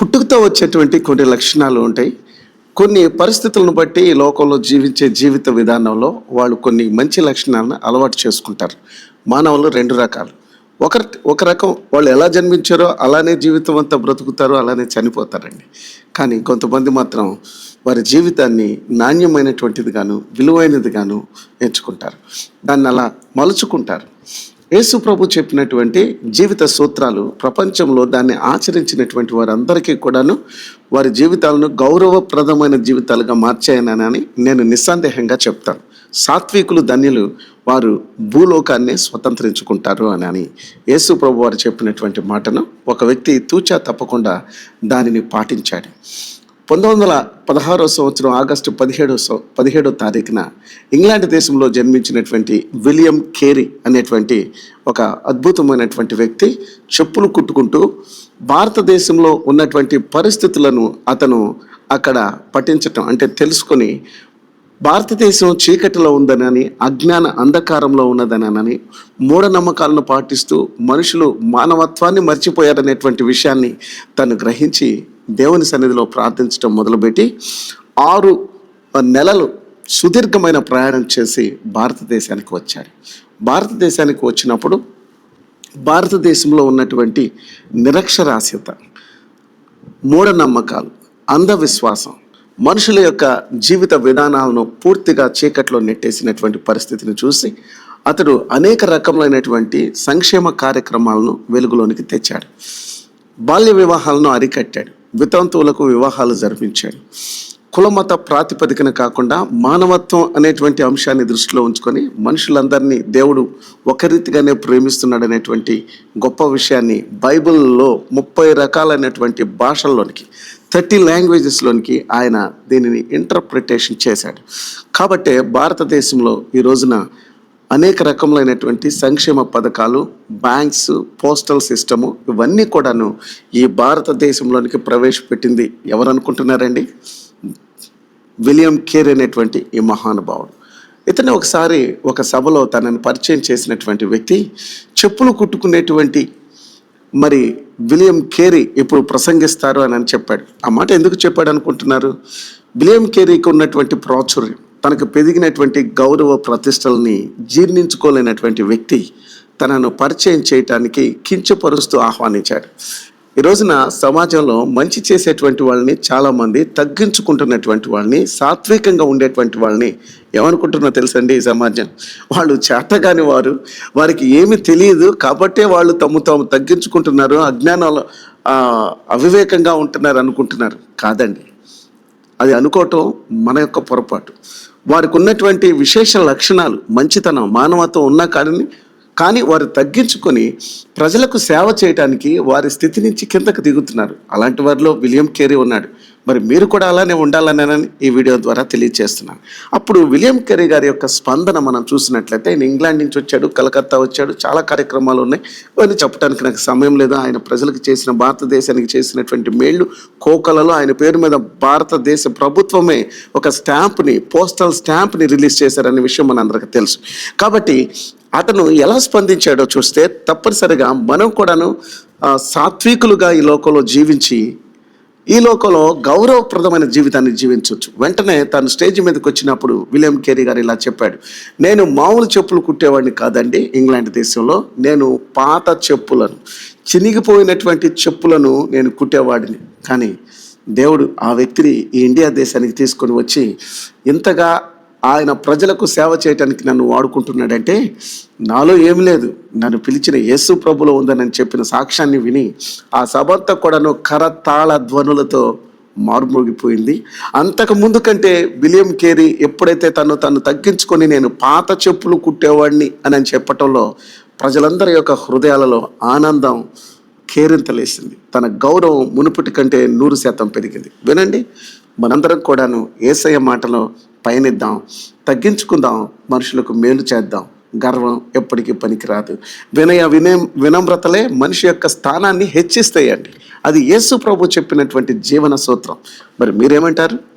పుట్టుకతో వచ్చేటువంటి కొన్ని లక్షణాలు ఉంటాయి. కొన్ని పరిస్థితులను బట్టి ఈ లోకంలో జీవించే జీవిత విధానంలో వాళ్ళు కొన్ని మంచి లక్షణాలను అలవాటు చేసుకుంటారు. మానవులు రెండు రకాలు. ఒక ఒక రకం వాళ్ళు ఎలా జన్మించారో అలానే జీవితం అంతా బ్రతుకుతారో అలానే చనిపోతారండి. కానీ కొంతమంది మాత్రం వారి జీవితాన్ని నాణ్యమైనటువంటిది గాను విలువైనది గాను ఎంచుకుంటారు. దాన్ని అలా మలుచుకుంటారు. యేసు ప్రభు చెప్పినటువంటి జీవిత సూత్రాలు ప్రపంచంలో దాన్ని ఆచరించినటువంటి వారందరికీ కూడాను వారి జీవితాలను గౌరవప్రదమైన జీవితాలుగా మార్చాయనని నేను నిస్సందేహంగా చెప్తాను. సాత్వికులు ధన్యులు వారు భూలోకాన్ని స్వతంత్రించుకుంటారు అని అని యేసు ప్రభు వారు చెప్పినటువంటి మాటను ఒక వ్యక్తి తూచా తప్పకుండా దానిని పాటించాడు. పంతొమ్మిది వందల పదహారో సంవత్సరం ఆగస్టు పదిహేడో పదిహేడో తారీఖున ఇంగ్లాండ్ దేశంలో జన్మించినటువంటి విలియం కేరీ అనేటువంటి ఒక అద్భుతమైనటువంటి వ్యక్తి చెప్పులు కుట్టుకుంటూ భారతదేశంలో ఉన్నటువంటి పరిస్థితులను అతను అక్కడ పఠించటం అంటే తెలుసుకొని భారతదేశం చీకటిలో ఉందనని అజ్ఞాన అంధకారంలో ఉన్నదనని మూఢనమ్మకాలను పాటిస్తూ మనుషులు మానవత్వాన్ని మర్చిపోయారనేటువంటి విషయాన్ని తను గ్రహించి దేవుని సన్నిధిలో ప్రార్థించడం మొదలుపెట్టి ఆరు నెలలు సుదీర్ఘమైన ప్రయాణం చేసి భారతదేశానికి వచ్చాడు భారతదేశానికి వచ్చినప్పుడు భారతదేశంలో ఉన్నటువంటి నిరక్షరాస్యత మూఢనమ్మకాలు అంధవిశ్వాసం మనుషుల యొక్క జీవిత విధానాలను పూర్తిగా చీకట్లో నెట్టేసినటువంటి పరిస్థితిని చూసి అతడు అనేక రకములైనటువంటి సంక్షేమ కార్యక్రమాలను వెలుగులోనికి తెచ్చాడు. బాల్య వివాహాలను అరికట్టాడు. వితంతువులకు వివాహాలు జరిపించాడు. కులమత ప్రాతిపదికన కాకుండా మానవత్వం అనేటువంటి అంశాన్ని దృష్టిలో ఉంచుకొని మనుషులందరినీ దేవుడు ఒక రీతిగానే ప్రేమిస్తున్నాడు అనేటువంటి గొప్ప విషయాన్ని బైబిల్లో ముప్పై రకాలైనటువంటి భాషల్లోనికి థర్టీ లాంగ్వేజెస్లోనికి ఆయన దీనిని ఇంటర్ప్రిటేషన్ చేశాడు. కాబట్టే భారతదేశంలో ఈ రోజున అనేక రకములైనటువంటి సంక్షేమ పథకాలు బ్యాంక్స్ పోస్టల్ సిస్టము ఇవన్నీ కూడాను ఈ భారతదేశంలోనికి ప్రవేశపెట్టింది. ఎవరనుకుంటున్నారండి? విలియం కేర్ అనేటువంటి ఈ మహానుభావుడు. ఇతను ఒకసారి ఒక సభలో తనని పరిచయం చేసినటువంటి వ్యక్తి చెప్పులు కుట్టుకునేటువంటి మరి విలియం కేరీ ఇప్పుడు ప్రసంగిస్తారు అని అని చెప్పాడు. ఆ మాట ఎందుకు చెప్పాడు అనుకుంటున్నారు విలియం కేరీకి ఉన్నటువంటి ప్రాచుర్యం. తనకు పెరిగినటువంటి గౌరవ ప్రతిష్టల్ని జీర్ణించుకోలేనటువంటి వ్యక్తి తనను పరిచయం చేయటానికి కించపరుస్తూ ఆహ్వానించాడు. ఈ రోజున సమాజంలో మంచి చేసేటువంటి వాళ్ళని చాలామంది తగ్గించుకుంటున్నటువంటి వాళ్ళని సాత్వికంగా ఉండేటువంటి వాళ్ళని ఏమనుకుంటున్నా తెలుసండి ఈ సమాజం? వాళ్ళు చేతగాని వారు వారికి ఏమి తెలియదు కాబట్టే వాళ్ళు తమ తాము తగ్గించుకుంటున్నారు అజ్ఞానంలో అవివేకంగా ఉంటున్నారు అనుకుంటున్నారు. కాదండి. అది అనుకోవటం మన యొక్క పొరపాటు. వారికి ఉన్నటువంటి విశేష లక్షణాలు మంచితనం మానవత్వం ఉన్నా కానీ కానీ వారు తగ్గించుకొని ప్రజలకు సేవ చేయడానికి వారి స్థితి నుంచి కిందకు దిగుతున్నారు. అలాంటి వారిలో విలియం కేరీ ఉన్నాడు. మరి మీరు కూడా అలానే ఉండాలనేనని ఈ వీడియో ద్వారా తెలియజేస్తున్నాను అప్పుడు విలియం కెరీ గారి యొక్క స్పందన మనం చూసినట్లయితే ఆయన ఇంగ్లాండ్ నుంచి వచ్చాడు కలకత్తా వచ్చాడు చాలా కార్యక్రమాలు ఉన్నాయి. ఇవన్నీ చెప్పడానికి నాకు సమయం లేదు. ఆయన ప్రజలకు చేసిన భారతదేశానికి చేసినటువంటి మేళ్ళు కోకలలో ఆయన పేరు మీద భారతదేశ ప్రభుత్వమే ఒక స్టాంప్ని పోస్టల్ స్టాంప్ని రిలీజ్ చేశారనే విషయం మనందరికీ తెలుసు. కాబట్టి అతను ఎలా స్పందించాడో చూస్తే తప్పనిసరిగా మనం కూడాను సాత్వికులుగా ఈ లోకంలో జీవించి ఈ లోకంలో గౌరవప్రదమైన జీవితాన్ని జీవించవచ్చు. వెంటనే తను స్టేజ్ మీదకి వచ్చినప్పుడు విలియం కేరీ గారు ఇలా చెప్పాడు. నేను మామూలు చెప్పులు కుట్టేవాడిని కాదండి ఇంగ్లాండ్ దేశంలో. నేను పాత చెప్పులను చినిగిపోయినటువంటి చెప్పులను నేను కుట్టేవాడిని. కానీ దేవుడు ఆ వ్యక్తిని ఈ ఇండియా దేశానికి తీసుకొని వచ్చి ఇంతగా ఆయన ప్రజలకు సేవ చేయటానికి నన్ను వాడుకుంటున్నాడంటే నాలో ఏం లేదు. నన్ను పిలిచిన యేసు ప్రభులో ఉందని చెప్పిన సాక్ష్యాన్ని విని ఆ సభంతా కూడాను కరతాళ ధ్వనులతో మారుమోగిపోయింది. అంతకు ముందు కంటే విలియం కేరీ ఎప్పుడైతే తను తను తగ్గించుకొని నేను పాత చెప్పులు కుట్టేవాడిని అని చెప్పటంలో ప్రజలందరి యొక్క హృదయాలలో ఆనందం కేరింతలేసింది. తన గౌరవం మునుపటి కంటే నూరు శాతం పెరిగింది. వినండి. మనందరం కూడాను ఏసయ్య మాటలో పయనిద్దాం తగ్గించుకుందాం మనుషులకు మేలు చేద్దాం. గర్వం ఎప్పటికీ పనికిరాదు. వినయ వినయం వినమ్రతలే మనిషి యొక్క స్థానాన్ని హెచ్చిస్తాయండి. అది యేసు ప్రభు చెప్పినటువంటి జీవన సూత్రం. మరి మీరేమంటారు?